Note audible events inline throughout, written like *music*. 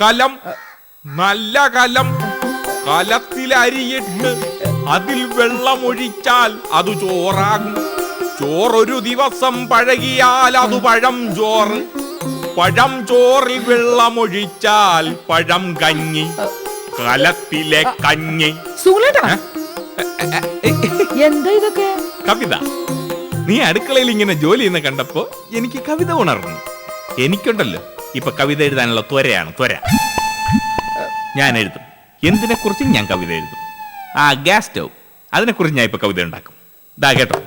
കലം നല്ല കലം. കലത്തിൽ അരിയിട്ട് അതിൽ വെള്ളമൊഴിച്ചാൽ അത് ചോറാകും. ചോറൊരു ദിവസം പഴകിയാൽ അത് പഴം ചോറ്. പഴം ചോറിൽ വെള്ളമൊഴിച്ചാൽ പഴം കഞ്ഞി. കലത്തിലെ കഞ്ഞി. എന്താ ഇതൊക്കെ? കവിത. നീ അടുക്കളയിൽ ഇങ്ങനെ ജോലി ചെയ്യുന്ന കണ്ടപ്പോ എനിക്ക് കവിത ഉണർന്നു. എനിക്കുണ്ടല്ലോ. ഇപ്പൊ കവിത എഴുതാനുള്ള ത്വരയാണ് ത്വര. ഞാൻ എഴുതും. എന്തിനെ കുറിച്ചും ഞാൻ കവിത എഴുതും? ആ ഗ്യാസ് സ്റ്റൗ. അതിനെ കുറിച്ച് ഞാൻ ഇപ്പൊ കവിത ഉണ്ടാക്കും. ദാ കേട്ടോ.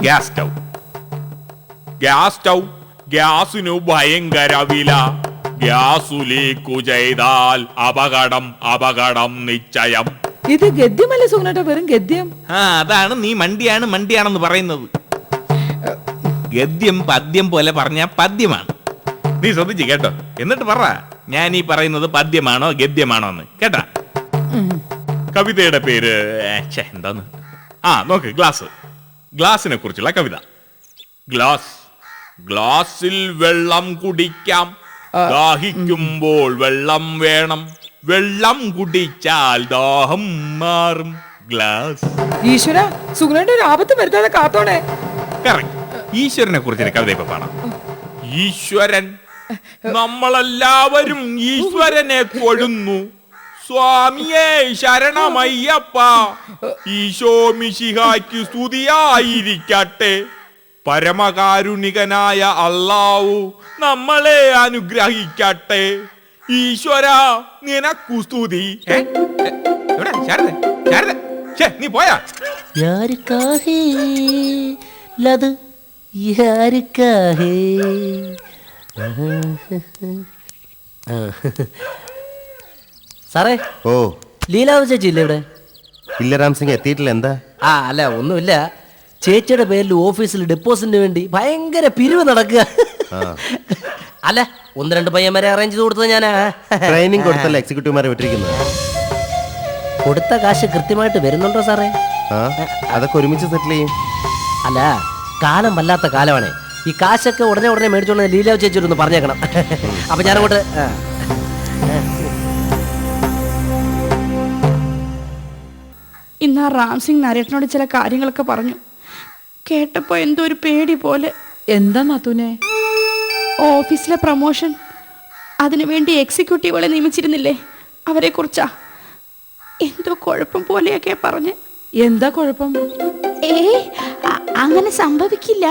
Gas stove. ഗ്യാസ് സ്റ്റൗ ഗ്യാസിനു ഭയങ്കര വില. ഗ്യാസു ലീക്കു ചെയ്താൽ അപകടം അപകടം നിശ്ചയം. ഇത് ഗദ്യമല്ലേ സുഖനേട്ടാ വെറും ഗദ്യം. ആ അതാണ് നീ മണ്ടിയാണ് മണ്ടിയാണെന്ന് പറയുന്നത്. ഗദ്യം പദ്യം പോലെ പറഞ്ഞ പദ്യമാണ്. നീ ശ്രദ്ധിച്ചു കേട്ടോ. എന്നിട്ട് പറ ഞാൻ ഈ പറയുന്നത് പദ്യമാണോ ഗദ്യമാണോ എന്ന്. കേട്ടാ? കവിതയുടെ പേര് ഛെ, എന്താന്ന്? ആ നോക്ക് ഗ്ലാസ്. ഗ്ലാസിനെ കുറിച്ചുള്ള കവിത. ഗ്ലാസ്. ഗ്ലാസിൽ വെള്ളം കുടിക്കാം. ദാഹിക്കുമ്പോൾ വെള്ളം വേണം. വെള്ളം കുടിച്ചാൽ ദാഹം മാറും. ഗ്ലാസ്. ഈശ്വര ഒരു ആപത്ത് വരുത്താതെ കാത്തോണേ. കറക്റ്റ് ഈശ്വരനെ കുറിച്ചൊരു കവിത ഇപ്പൊ പാടാം. ഈശ്വരൻ നമ്മളെല്ലാവരും ഈശ്വരനെ തൊഴുന്നു സ്വാമിയെ ശരണമയ്യപ്പ. ഈശോ മിശിഹായ്ക്ക് സ്തുതിയായിരിക്കട്ടെ. പരമകാരുണികനായ അള്ളാവു നമ്മളെ അനുഗ്രഹിക്കട്ടെ. ഈശ്വര നിനക്കു സ്തുതി. നീ പോയാ? യാരുക്കാഹേ ലത് യാരുക്കാഹേ *laughs* സാറേ ഓ. ലീലാവ് ചേച്ചി ഇല്ല ഇവിടെ? ഇല്ല രാം സിംഗ് എത്തിയിട്ടില്ല. എന്താ? ആ അല്ല ഒന്നുമില്ല. ചേച്ചിയുടെ പേരിൽ ഓഫീസിൽ ഡെപ്പോസിറ്റിന് വേണ്ടി ഭയങ്കര പിരിവ് നടക്കുക. *laughs* അല്ല ഒന്ന് രണ്ട് പയ്യന്മാരെ അറേഞ്ച് ചെയ്ത് കൊടുത്തത് ഞാൻ ട്രെയിനിങ് *laughs* കൊടുത്തല്ല എക്സിക്യൂട്ടീവുമാരെ വിട്ടിരിക്കുന്നത്? കൊടുത്ത കാശ് കൃത്യമായിട്ട് വരുന്നുണ്ടോ സാറേ? അതൊക്കെ ഒരുമിച്ച് സെറ്റിൽ ചെയ്യും. അല്ല കാലം വല്ലാത്ത കാലമാണ്. ഈ കാശൊക്കെ ഉടനെ ഉടനെ മേടിച്ചോണ്ട് ലീലാവ് ചേച്ചി ഒന്ന് പറഞ്ഞേക്കണം. അപ്പൊ ഞാനങ്ങോട്ട്. ഇന്ന് ആ റാം സിംഗ് നരേട്ടനോട് ചില കാര്യങ്ങളൊക്കെ പറഞ്ഞു. കേട്ടപ്പോ എന്തോ ഒരു പേടി പോലെ. എന്താ നാത്തൂനെ ഓഫീസിലെ പ്രൊമോഷൻ. അതിനുവേണ്ടി എക്സിക്യൂട്ടീവുകളെ നിയമിച്ചിരുന്നില്ലേ അവരെ കുറിച്ചാ എന്തോ കുഴപ്പം പോലെയൊക്കെ പറഞ്ഞ്. എന്താ കുഴപ്പം? ഏ അങ്ങനെ സംഭവിക്കില്ല.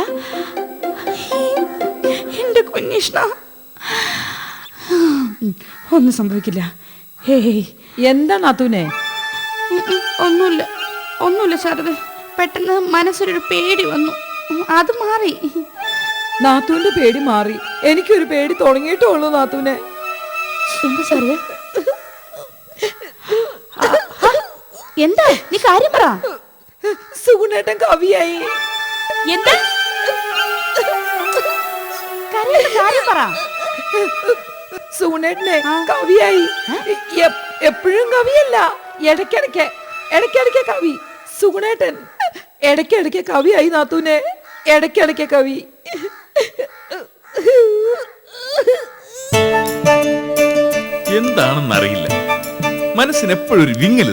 കുഞ്ഞിഷ്ണ. ഒന്നും സംഭവിക്കില്ല. ഹേയ് എന്താ നാത്തൂനെ? ഒന്നുമില്ല. ഒന്നുമില്ല ശാരദ. പെട്ടെന്ന് മനസ്സിലൊരു പേടി വന്നു. അത് മാറി. നാത്തൂന്റെ പേടി മാറി. എനിക്കൊരു പേടി തുടങ്ങിയിട്ടേ ഉള്ളൂ നാത്തൂനെ. എന്ത് ശാരദ? നീ കാര്യം പറ. സുഗുണേട്ടൻ കവിയായി. എന്താ? കാര്യം പറ. കവിയായി. എപ്പോഴും കവിയല്ല. ഇടയ്ക്കിടയ്ക്ക് ഇടയ്ക്കിടയ്ക്ക് കവി. സുഗുണേട്ടൻ ഇടയ്ക്കിടയ്ക്ക് കവിയായി നാത്തൂനെ. ഇടയ്ക്കിടയ്ക്ക് കവി. എന്താണെന്നറിയില്ല മനസ്സിനെപ്പോഴും ഒരു വിങ്ങൽ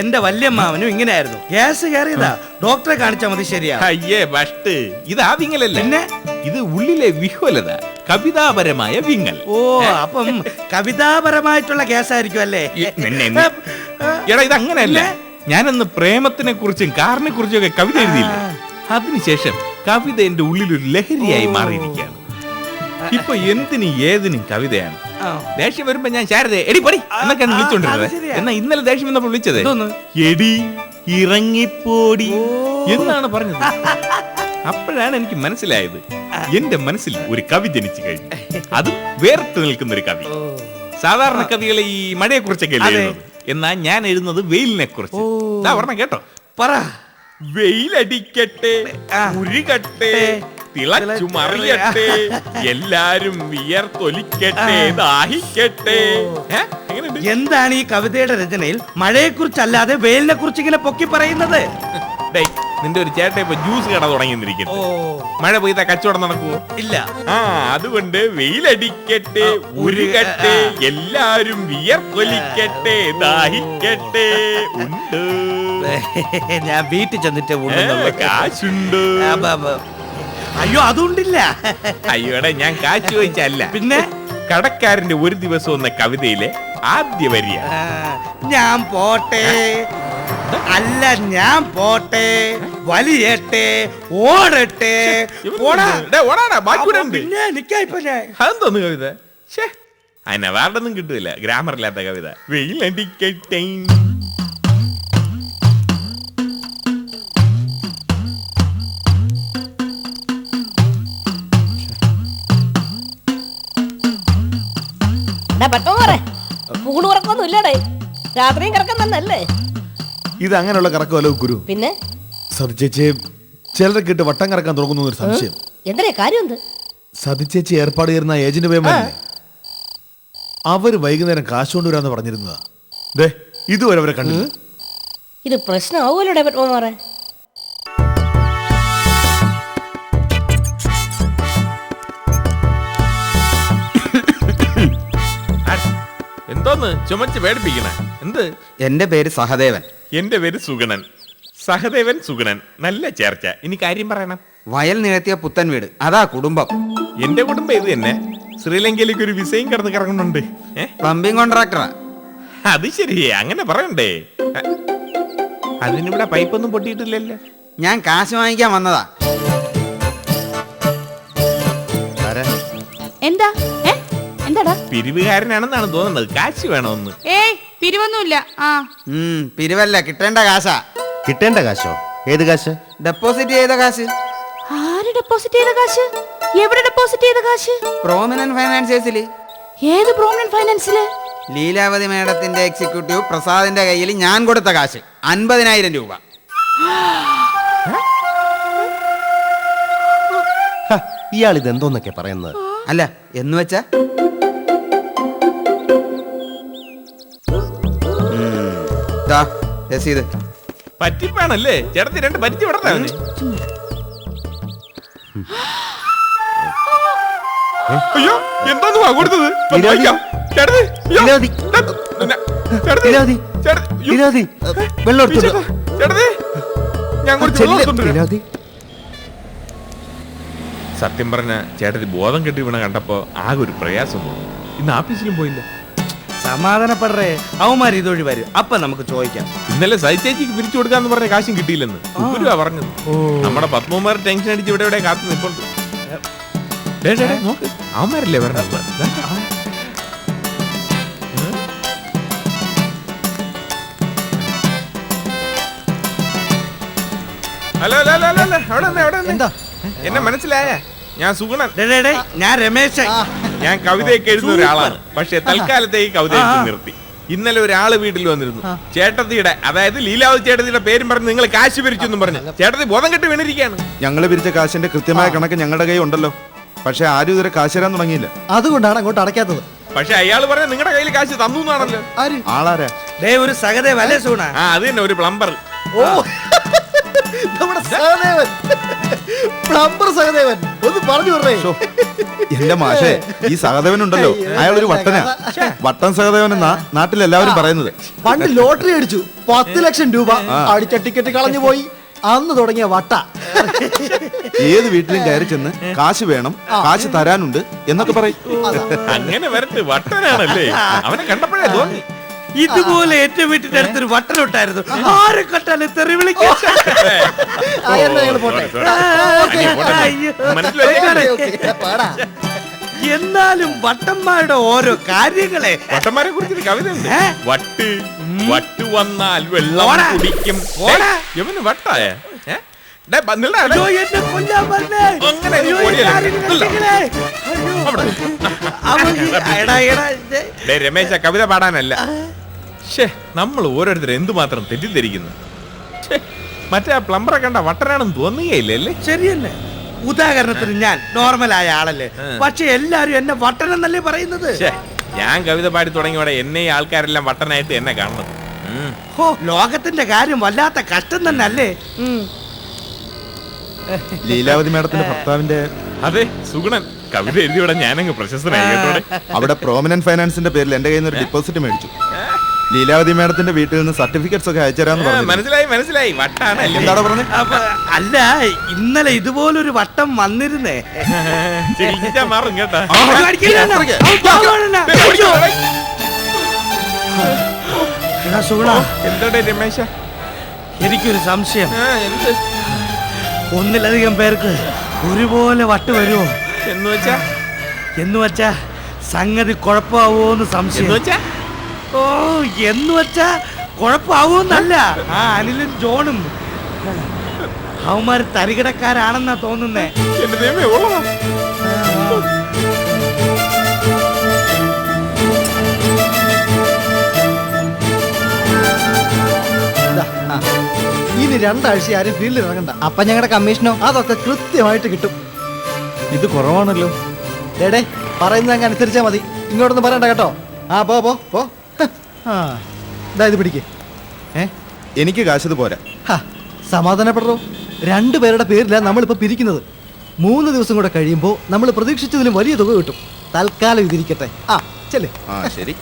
എന്റെ വല്യമ്മാവനും ഇങ്ങനെയായിരുന്നു. ഗ്യാസ് കയറിയതാ. ഡോക്ടറെ കാണിച്ചാൽ മതി ശരിയാ. അയ്യേ ബഷ്ട് ഇതാ വിങ്ങലല്ലേ? പിന്നെ? ഇത് ഉള്ളിലെ വിഹ്വലത കവിതാപരമായ വിങ്ങൽ. ഓ അപ്പം കവിതാപരമായിട്ടുള്ള കേസായിരിക്കും അല്ലേ? എടാ ഇത് അങ്ങനെയല്ല ഞാനന്ന് പ്രേമത്തിനെ കുറിച്ചും കാറിനെ കുറിച്ചും ഒക്കെ കവിത എഴുതിയില്ല? അതിനുശേഷം കവിത എന്റെ ഉള്ളിൽ ഒരു ലഹരിയായി മാറിയിരിക്കുകയാണ്. ഇപ്പൊ എന്തിനും ഏതിനും കവിതയാണ്. ദേഷ്യം വരുമ്പോ ഞാൻ ശാരദ എടി പടി എന്നൊക്കെയാണ് വിളിച്ചോണ്ടിരുന്നത്. എന്നാ ഇന്നലെ ദേഷ്യം വന്നപ്പോൾ വിളിച്ചത്? എടി ഇറങ്ങിപ്പോടി. എന്നാണ് പറഞ്ഞത്? അപ്പോഴാണ് എനിക്ക് മനസ്സിലായത്. എന്റെ മനസ്സിൽ ഒരു കവി ജനിച്ചു കഴിഞ്ഞു. അത് വേറിട്ട് നിൽക്കുന്ന ഒരു കവി സാധാരണ കവികളെ ഈ മഴയെ കുറിച്ചൊക്കെ. എഴുതുന്നത്? എന്നാ ഞാൻ എഴുതുന്നത് വെയിലിനെ കുറിച്ച് പറഞ്ഞ കേട്ടോ. പറ. വെയിലടിക്കട്ടെ. ഉരുകട്ടെ തിളച്ചു മറിയട്ടെ എല്ലാരും വിയർത്തൊലിക്കട്ടെ ദാഹിക്കട്ടെ. എന്താണ് ഈ കവിതയുടെ രചനയിൽ മഴയെ കുറിച്ചല്ലാതെ വെയിലിനെ കുറിച്ച് ഇങ്ങനെ പൊക്കി പറയുന്നത്? നിന്റെ ഒരു ചേട്ടൻ ഇപ്പൊ ജ്യൂസ് കട തുടങ്ങിന്നിരിക്കുന്നു മഴ പെയ്ത കച്ചവടം നടക്കുവോ? ഇല്ല. ആ അതുകൊണ്ട് വെയിലടിക്കട്ടെ ഉരുകട്ടെ എല്ലാരും വിയർക്കൊലിക്കട്ടെ ദാഹിക്കട്ടെ. ഉണ്ട്. ഞാൻ വീട്ടിൽ ചെന്നിട്ട്. കാശുണ്ട്. അയ്യോ അതുകൊണ്ടില്ല അയ്യോടെ ഞാൻ കാശ് ചോദിച്ചല്ല പിന്നെ? കടക്കാരന്റെ ഒരു ദിവസം എന്ന കവിതയിലെ ആദ്യ വരിയ ഞാൻ പോട്ടെ. അല്ല ഞാൻ പോട്ടെ വലിയട്ടെ ഓടട്ടെ. അതെന്തോന്ന് കവിത? ഷേ അതിന് അവാർഡൊന്നും കിട്ടൂല. ഗ്രാമർ ഇല്ലാത്ത കവിത. വെയിലടിക്കട്ടെ പറ്റോറെ ഊണ് ഉറക്കൊന്നും ഇല്ലടേ രാത്രിയും കിടക്കാൻ തന്നല്ലേ ഇത് അങ്ങനെയുള്ള കറക്കമല്ലോ ഗുരു? പിന്നെ? സതിച്ചേച്ചി ചിലരെ കിട്ട് വട്ടം കറക്കാൻ തുടങ്ങുന്നു ഒരു സംശയം. എന്തിനാ? കാര്യം എന്ത് സതിച്ചേച്ചി ഏർപ്പാട് ചെയ്യുന്ന ഏജന്റ് പേമാരല്ലേ അവർ വൈകുന്നേരം കാശ് കൊണ്ടുവരാന്ന് പറഞ്ഞിരുന്നതാ. ദേ ഇതുവരെ അവരെ കണ്ടില്ല. ഇത് പ്രശ്നമാവുമല്ലോ പറ്റോമാറെ എന്തോന്ന്? ചുമച്ച് പേടിപ്പിക്കണേ. എന്ത്? എന്റെ പേര് സഹദേവൻ. എന്റെ പേര് സുഗണൻ. സഹദേവൻ സുഗണൻ. നല്ല ചേർച്ച. ഇനി കാര്യം പറയണം. വയൽ നികത്തിയ പുത്തൻ വീട്. അതാ കുടുംബം. എന്റെ കുടുംബം ഇത് തന്നെ. ശ്രീലങ്കയിലേക്ക് ഒരു വിസയും കിടന്ന് കറങ്ങുന്നുണ്ട്. ഏ? പ്ലംബിംഗ് കോൺട്രാക്ടറാ. അത് ശരി. അങ്ങനെ പറയണ്ടേ. അ- അതിനിവിടെ പൈപ്പൊന്നും പൊട്ടിയിട്ടില്ലല്ലോ. ഞാൻ കാശ് വാങ്ങിക്കാൻ വന്നതാ. എന്താ? ഏ? എന്താടാ? പിരിവുകാരനാണെന്നാണ് തോന്നുന്നത്. കാശ് വേണമെന്ന് ഏയ് പിരിവൊന്നുമില്ല. പിരിവല്ല കിട്ടേണ്ട കാശാ. കിട്ടേണ്ട കാശോ? ഏത് കാശ്? ഡെപ്പോസിറ്റ് ചെയ്ത കാശ്. ആര് ഡെപ്പോസിറ്റ് ചെയ്ത കാശ്? എവിടെ ഡെപ്പോസിറ്റ് ചെയ്ത കാശ്? പ്രോമിനന്റ് ഫൈനാൻസിയേഴ്സിൽ ഏത് പ്രോമിനന്റ് ഫൈനാൻസിൽ? ലീലാവതി മേഡത്തിന്റെ എക്സിക്യൂട്ടീവ് പ്രസാദിന്റെ കയ്യിൽ ഞാൻ കൊടുത്ത കാശ്. അൻപതിനായിരം രൂപ. ഹ, ഇയാൾ ഇത് എന്തോന്നൊക്കെ പറയുന്നത്? അല്ല എന്ന് വെച്ചാ? പറ്റിപ്പാണല്ലേ? ചേട്ടത്തി രണ്ട് പറ്റി വിടട്ടെ അവന്. അയ്യോ എന്താന്ന് വാ കൊടുത്തത്. സത്യം പറഞ്ഞ ചേട്ടത്തി ബോധം കെട്ടി വീണ കണ്ടപ്പോ ആകെ ഒരു പ്രയാസം തോന്നി. ഇന്ന് ആഫീസിലും പോയില്ല. സമാധാനപ്പെടറേ. അവന്മാർ ഇതൊഴി വരും. അപ്പൊ നമുക്ക് ചോദിക്കാം. ഇന്നലെ സൈച്ചേച്ചിക്ക് പിരിച്ചു കൊടുക്കാന്ന് പറഞ്ഞ കാശും കിട്ടിയില്ലെന്ന്. ഉപ്പുരുവാ പറഞ്ഞത്. നമ്മുടെ പത്മമാർ ടെൻഷൻ അടിച്ച് ഇവിടെ ഇവിടെ കാത്തു നിൽപ്പുണ്ട് അവന്മാരല്ലേ പറഞ്ഞത്. ഹലോ ഹലോ ഹലോ ഹലോ, അവിടെ അവിടെ എന്താ? എന്നെ മനസ്സിലായ? ഞാൻ സുഗുണൻ. ഡേ, ഡേ, ഡേ, ഞാൻ രമേശൻ. ഞാൻ കവിതയൊക്കെ എഴുതുന്ന ഒരാളാണ്. പക്ഷെ തൽക്കാലത്തേക്ക് കവിത നിർത്തി. ഇന്നലെ ഒരാൾ വീട്ടിൽ വന്നിരുന്നു. ചേട്ടത്തിയുടെ അതായത് ലീലാവതി ചേട്ടത്തിയുടെ പേരും പറഞ്ഞ് നിങ്ങൾ കാശ് പിരിച്ചു എന്നും പറഞ്ഞു. ചേട്ടത്തി ബോധം കെട്ട് വീണിരിക്കുകയാണ്. ഞങ്ങൾ പിരിച്ച കാശിന്റെ കൃത്യമായ കണക്ക് ഞങ്ങളുടെ കൈ ഉണ്ടല്ലോ. പക്ഷെ ആരും ഇതുവരെ കാശ് തരാൻ തുടങ്ങിയില്ല. അതുകൊണ്ടാണ് അങ്ങോട്ട് അടയ്ക്കാത്തത്. പക്ഷെ അയാൾ പറഞ്ഞ നിങ്ങളുടെ കയ്യിൽ കാശ് തന്നു എന്നാണല്ലോ. ആളാരാ? ഡേ ഒരു സഹദേവ് അല്ലേ സൂണ ആ അത് തന്നെ ഒരു പ്ലംബർ. ഓ. നമ്മുടെ സഹദേവൻ. പ്ലംബർ സഹദേവൻ ഒന്ന് പറഞ്ഞു പറഞ്ഞേ എന്റെ മാഷേ ഈ സഹദേവൻ ഉണ്ടല്ലോ അയാൾ ഒരു വട്ടനാ വട്ടൻ സഹദേവൻ എന്നാ നാട്ടിൽ എല്ലാവരും പറയുന്നത്. പണ്ട് ലോട്ടറി അടിച്ചു. പത്ത് ലക്ഷം രൂപ. അടിച്ച ടിക്കറ്റ് കളഞ്ഞു പോയി. അന്ന് തുടങ്ങിയ വട്ട. ഏത് വീട്ടിലും കയറി ചെന്ന് കാശ് വേണം കാശ് തരാനുണ്ട് എന്നൊക്കെ പറയും. അങ്ങനെ വരട്ടെ വട്ടനാണല്ലേ. അവനെ കണ്ടപ്പോഴേ തോന്നി. ഇതുപോലെ എന്റെ വീട്ടിന്റെ അടുത്തൊരു വട്ടലുണ്ടായിരുന്നു. ആരെ കണ്ടാലും തെറി വിളിക്കും ആ, എന്നാ ഞങ്ങൾ പോട്ടെ. അനി, പോട്ടെ. അയ്യോ. മനസ്സിലായി? ഓക്കേ, ഓക്കേ, പാടാ. എന്നാലും വട്ടന്മാരുടെ ഓരോ കാര്യങ്ങളെ വട്ടന്മാരെ കുറിച്ച് കവിത ഉണ്ട് ഏ? വട്ട് വട്ട് വന്നാൽ വെള്ളം. കുടിക്കും. ഇവന് വട്ടായ? രമേശ കവിത പാടാനല്ല. ഷേ നമ്മൾ ഓരോരുത്തർ എന്തുമാത്രം തെറ്റിദ്ധരിക്കുന്നു? മറ്റേ ആ പ്ലംബറെ കണ്ട വട്ടനാണെന്ന് തോന്നുകയില്ലേ ശരിയല്ലേ? ഉദാഹരണത്തിന് ഞാൻ നോർമലായ ആളല്ലേ. പക്ഷെ എല്ലാരും എന്നെ വട്ടനെന്നല്ലേ പറയുന്നത്? ഞാൻ കവിത പാടി തുടങ്ങിയോടെ എന്നെ ഈ ആൾക്കാരെല്ലാം വട്ടനായിട്ട് എന്നെ കാണുന്നത്. ലോകത്തിന്റെ കാര്യം വല്ലാത്ത കഷ്ടം തന്നെ അല്ലേ ലീലാവതി മാഡത്തിന്റെ ഭർത്താവിന്റെ അതെ സുഗുണൻ കവിത എഴുതിയോടെ ഞാനങ്ങ് പ്രശസ്തനായി കേട്ടോടെ അവിടെ പ്രോമിനന്റ് ഫൈനാൻസിന്റെ പേരിൽ എന്റെ കയ്യിൽ നിന്ന് ഒരു ഡിപ്പോസിറ്റ് മേടിച്ചു ലീലാവതി മാഡത്തിന്റെ വീട്ടിൽ നിന്ന് സർട്ടിഫിക്കറ്റ്സ് ഒക്കെ അയച്ചുതരാന്ന് പറഞ്ഞു മനസ്സിലായി മനസ്സിലായി വട്ടാണ് എന്താണോ അപ്പൊ അല്ല ഇന്നലെ ഇതുപോലൊരു വട്ടം വന്നിരുന്നേ മാറും കേട്ടാ എന്താ രമേശ എനിക്കൊരു സംശയം എന്ത് ഒന്നിലധികം പേർക്ക് ഒരുപോലെ വട്ട് വരുമോ എന്ന് വെച്ചാ? എന്ന് വെച്ചാ സംഗതി കുഴപ്പമാവോന്ന് എന്ന് സംശയം ഓ എന്ന് വെച്ചാ കുഴപ്പമാവോന്നല്ല. ആ അനിലും ജോണും. അവന്മാർ തരികിടക്കാരാണെന്നാ തോന്നുന്നേ. ഇനി രണ്ടാഴ്ച ആരും ഫീൽഡിൽ ഇറങ്ങണ്ട അപ്പൊ ഞങ്ങളുടെ കമ്മീഷനോ? അതൊക്കെ കൃത്യമായിട്ട് കിട്ടും. ഇത് കുറവാണല്ലോ. ഡേടേ പറയുന്നത് അങ്ങ് അനുസരിച്ചാ മതി. ഇങ്ങോട്ടൊന്നും പറയണ്ട കേട്ടോ. ആ പോ പോ പോ. ആ. ഇതാ ഇത് പിടിക്കേ. ഏ? എനിക്ക് കാശത് പോരാ. ഹാ, സമാധാനപ്പെടറോ? രണ്ടു പേരുടെ പേരിലാണ് നമ്മളിപ്പോൾ പിരിക്കുന്നത്. മൂന്ന് ദിവസം കൂടെ കഴിയുമ്പോൾ നമ്മൾ പ്രതീക്ഷിച്ചതിലും വലിയ തുക കിട്ടും. തൽക്കാലം ഇതിരിക്കട്ടെ. ആ ചെല്ലേ. ആ ശരി.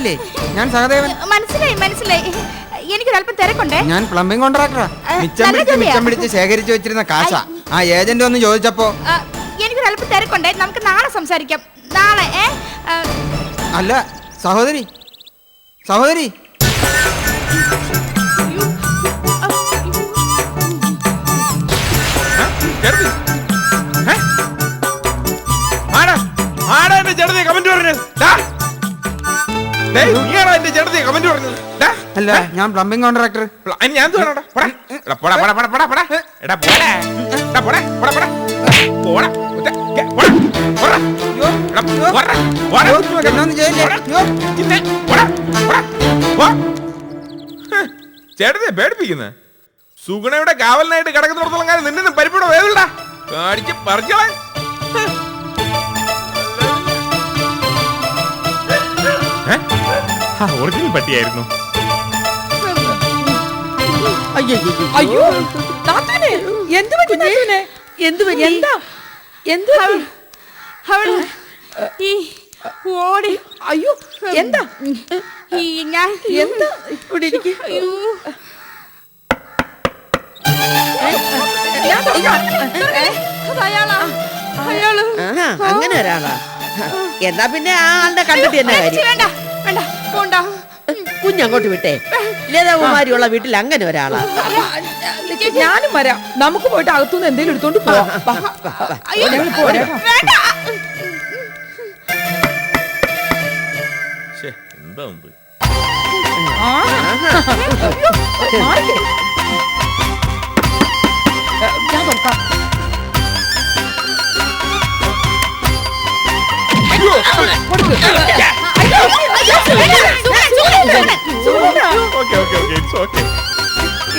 മനസ്സിലായില്ലേ? ഞാൻ സഹദേവൻ. മനസ്സിലായി മനസ്സിലായി. എനിക്കൊരല്പം തിരക്കുണ്ടേ? ഞാൻ പ്ലംബിംഗ് കോൺട്രാക്ടറാ. ആ, മിച്ചം നല്ല പിടിച്ച് മിച്ചം പിടിച്ച് ശേഖരിച്ചു വെച്ചിരുന്ന കാശ. ആ ഏജന്റ് ഒന്ന് ചോദിച്ചപ്പോ എനിക്കൊരല്പം തിരക്കുണ്ടേ? നമുക്ക് നാളെ സംസാരിക്കാം. നാളെ അല്ല സഹോദരി. സഹോദരി. നീയാണോ എന്റെ ചെറുതി കമന്റ് പറഞ്ഞത് ഡാ. അല്ല ഞാൻ പ്ലംബിംഗ് കോൺട്രാക്ടർ പ്ല- അതിന് ഞാൻ പോടാ. എടാ, പോടാ, പോടാ, പോടാ, പോടാ, പോടാ. എടാ, പോടാ. എടാ, പോടാ, പോടാ, പോടാ. പോടാ. ഒറ്റ, കെ, പോടാ. പോടാ. എടാ, പോടാ, പോടാ. എന്നൊന്നും ചെയ്യില്ലേ പോടാ. ചിന്നെ, പോടാ, പോടാ. പോ. ഹ്, ചേട്ടനെ പേടിപ്പിക്കുന്ന സുഗുണയുടെ കാവലിനായിട്ട് കിടക്കുന്നിടത്തോളം കാലം നിന്നെ പരിപ്പിട കാടിച്ച് പറിച്ചളെ ഒറിജിനൽ പട്ടിയായിരുന്നു അയ്യോ എന്ത് പറ്റി നാത്തൂനെ എന്ത് പറ്റി? എന്താ എന്ത് പറ്റി? അവൾ ഈ ഓടി അയ്യോ എന്താ ഈ ഞാൻ ഇവിടെ ഇരിക്ക്. അയ്യോ അങ്ങനെ ഒരാളാ എന്നാ പിന്നെ ആ ആളുടെ കണ്ടിട്ട് തന്നെ ചേച്ചി, കാര്യം? വേണ്ട വേണ്ട പോണ്ട. കുഞ്ഞങ്ങോട്ട് വിട്ടേ. ലതാകുമാരിയുള്ള വീട്ടിൽ അങ്ങനെ ഒരാളാ. ഞാനും വരാം. നമുക്ക് പോയിട്ട് അകത്തുനിന്ന് എന്തെങ്കിലും എടുത്തോണ്ട് പോവാം. വാ. അയ്യോ ഞങ്ങൾ പോരാ. വേണ്ട. ശ്ശേ, എന്താ മുമ്പ്? ആ. മാറിക്കേ. ഏ, ഞാൻ തുറക്കാം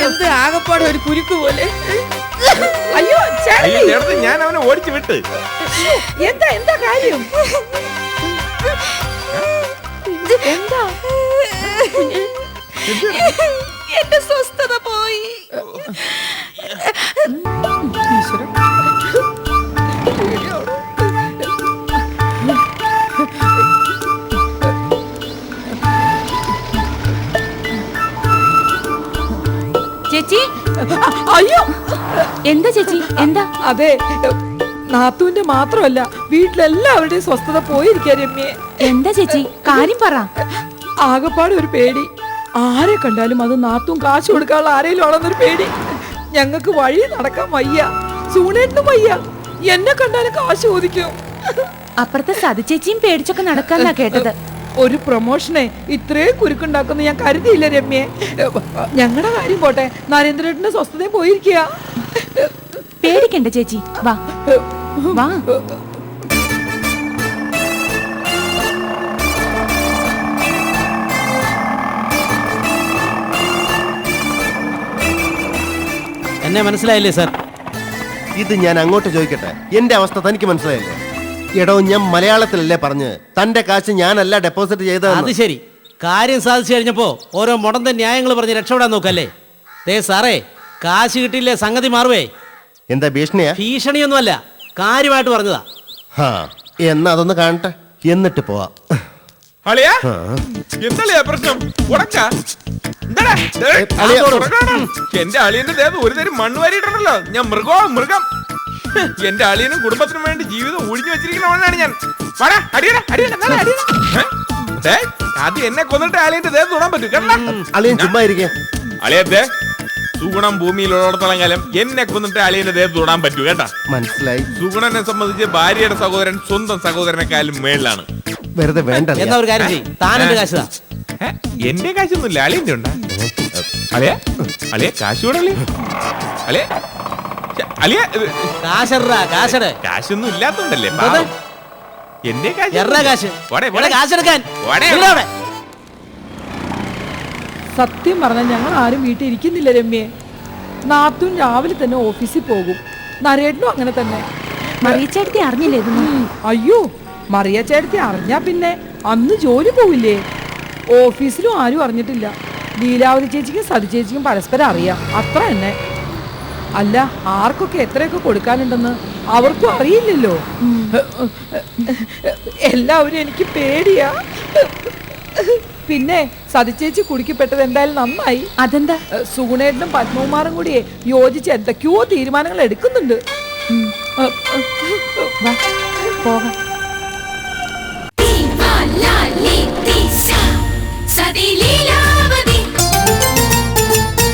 എന്ത് ആകപ്പാട് ഒരു കുരുക്ക് പോലെ? അയ്യോ ചേട്ടൻ. ചേട്ടത്തി ഞാൻ അവനെ ഓടിച്ചു വിട്ട്. എന്താ എന്താ കാര്യം? എന്താ? എന്റെ സ്വസ്ഥത പോയി. ചേച്ചി? അയ്യോ! എന്താ ചേച്ചി? എന്താ? അതെ നാത്തുവിന്റെ മാത്രമല്ല വീട്ടിലെല്ലാവരുടെയും സ്വസ്ഥത പോയിരിക്കാ രമ്യെ. എന്താ ചേച്ചി? കാര്യം പറ. ആകപ്പാട് ഒരു പേടി. ആരെ കണ്ടാലും അത് നാത്തും കാശ് കൊടുക്കാനുള്ള ആരെങ്കിലും ആണെന്നൊരു പേടി. ഞങ്ങൾക്ക് വഴി നടക്കാൻ വയ്യ. സൂണേട്ടും വയ്യ. എന്നെ കണ്ടാലും കാശ് ചോദിക്കും. അപ്പുറത്തെ സതി ചേച്ചിയും പേടിച്ചൊക്കെ നടക്കാന്നാ കേട്ടത്. ഒരു പ്രൊമോഷനെ ഇത്രയും കുരുക്കുണ്ടാക്കുന്ന ഞാൻ കരുതിയില്ല രമ്യെ. ഞങ്ങളുടെ കാര്യം പോട്ടെ. നരേന്ദ്രേട്ടന്റെ സ്വസ്ഥത പോയിരിക്കുക. പേടിക്കണ്ട ചേച്ചി. വാ. വാ. എന്നെ മനസ്സിലായില്ലേ സാർ? ഇത് ഞാൻ അങ്ങോട്ട് ചോദിക്കട്ടെ. എന്റെ അവസ്ഥ തനിക്ക് മനസ്സിലായില്ലേ? എടോ ഞാൻ മലയാളത്തിലല്ലേ പറഞ്ഞ്? തന്റെ കാശ് ഞാനല്ല ഡെപ്പോസിറ്റ് അത് ശരി. കാര്യം സാധിച്ചു കഴിഞ്ഞപ്പോ ഓരോ മുടന്ത ന്യായങ്ങൾ പറഞ്ഞ് രക്ഷപ്പെടാൻ നോക്കല്ലേ? ദേ സാറേ കാശ് കിട്ടിയില്ലേ സംഗതി മാറുവേ. എന്താ ഭീഷണിയാ? ഭീഷണിയൊന്നുമല്ല കാര്യമായിട്ട് പറഞ്ഞതാ. ഹാ എന്നാ അതൊന്ന് കാണട്ടെ. എന്നിട്ട് പോവാ. അളിയാ എന്താളിയാ പ്രശ്നം ഉടക്ക. എന്താടാ? ദേ, അളിയാ. എന്റെ അളിയന്റെ ഒരു തരം മണ്ണ് വാരിയിട്ടുണ്ടല്ലോ. ഞാൻ മൃഗോ മൃഗം. എന്റെ അളിയനും കുടുംബത്തിനും വേണ്ടി ജീവിതം ഒഴിഞ്ഞു വെച്ചിരിക്കുന്നവനാണ് ഞാൻ. വാടാ, അടിയടാ, അടിയടാ? ആദ്യം എന്നെ കൊന്നിട്ട് അളിയന്റെ ദേഹം തൊടാൻ പറ്റും കേട്ടോ. അളിയൻ ചുമ്മാ ഇരിക്കേ. അളിയത്തെ സുഗുണം ഭൂമിയിലുള്ളിടത്തോളം കാലം എന്നെ കൊന്നിട്ട് അളിയന്റെ ദേഹം തൊടാൻ പറ്റൂ കേട്ടാ. മനസ്സിലായി. സുഗുണനെ സംബന്ധിച്ച് ഭാര്യയുടെ സഹോദരൻ സ്വന്തം സഹോദരനെക്കാളും മേളിലാണ്. വെറുതെ വേണ്ട. എന്നാ ഒരു കാര്യം ചെയ്യ്. കാശ് താ? എന്റെ കാശൊന്നുമില്ല അളിയന്റെ ഉണ്ടാ? അളിയ അളിയ കാശ് കൂടെ അളിയ അളിയ കാശൊന്നും ഇല്ലാത്തോണ്ടല്ലേ? പാവം. എന്റെ കാശ് എറ കാശ്. പോടെ, ഇവിടെ പോടെ. കാശെടുക്കാൻ. പോടെ. ഇവിടെ അവിടെ. സത്യം പറഞ്ഞാൽ ഞങ്ങൾ ആരും വീട്ടിൽ ഇരിക്കുന്നില്ല രമ്യേ. നാത്തും രാവിലെ തന്നെ ഓഫീസിൽ പോകും. നരേട്ടനും അങ്ങനെ തന്നെ. മറിയച്ചേട്ടത്തി അറിഞ്ഞില്ലേ ഇതൊന്നും? ഉം, അയ്യോ മറിയ ചേട്ടത്തി അറിഞ്ഞാ പിന്നെ അന്ന് ജോലി പോവില്ലേ? ഓഫീസിലും ആരും അറിഞ്ഞിട്ടില്ല. ലീലാവതി ചേച്ചിക്കും സതി ചേച്ചിക്കും പരസ്പരം അറിയാം. അത്ര തന്നെ. അല്ല ആർക്കൊക്കെ എത്രയൊക്കെ കൊടുക്കാനുണ്ടെന്ന് അവർക്കും അറിയില്ലല്ലോ. എല്ലാവരും എനിക്ക് പേടിയാ. പിന്നെ സതിച്ചേച്ചി കുടുക്കിപ്പെട്ടത് എന്തായാലും നന്നായി. അതെന്താ? സുഗുണേട്ടനും പത്മകുമാറും കൂടി യോജിച്ച് എന്തൊക്കെയോ തീരുമാനങ്ങൾ എടുക്കുന്നുണ്ട്. പോകാം.